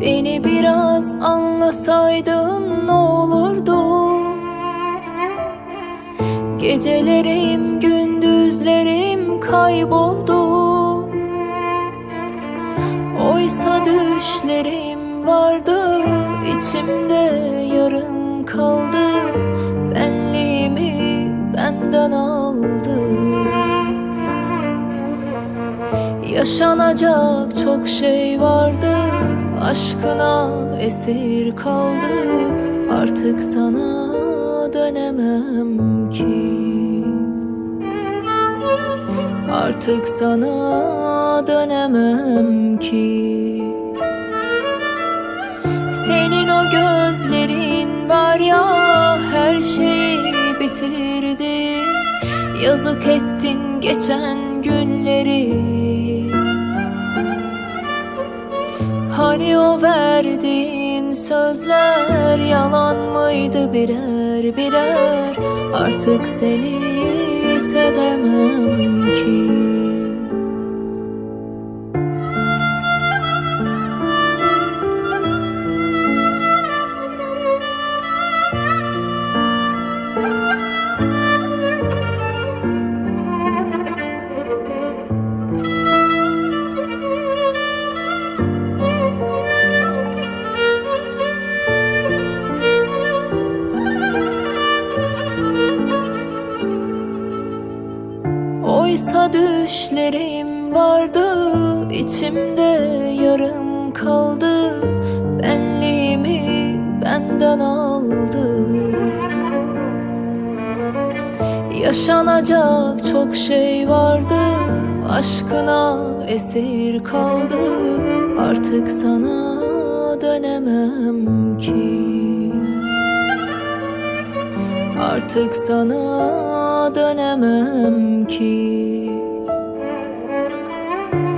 Beni biraz anlasaydın ne olurdu? Gecelerim gündüzlerim kayboldu. Oysa düşlerim vardı içimde yarım kaldı. Benliğimi benden aldı. Yaşanacak çok şey vardı Aşkına esir kaldı. Artık sana dönemem ki. Artık sana dönemem ki. Senin o gözlerin var ya her şeyi bitirdi. Yazık ettin geçen günleri Hani o verdiğin sözler yalan mıydı birer birer? Artık seni sevemem ki Oysa düşlerim vardı içimde yarım kaldı. Benliğimi benden aldı. Yaşanacak çok şey vardı Aşkına esir kaldı. Artık sana dönemem ki. Artık sana dönemem ki.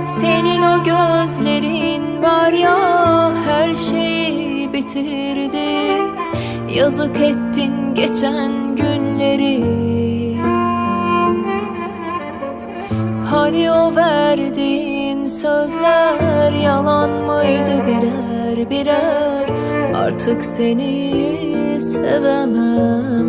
Senin o gözlerin var ya her şeyi bitirdi. Yazık ettin geçen günleri. Hani o verdiğin sözler yalan mıydı birer birer? Artık seni sevemem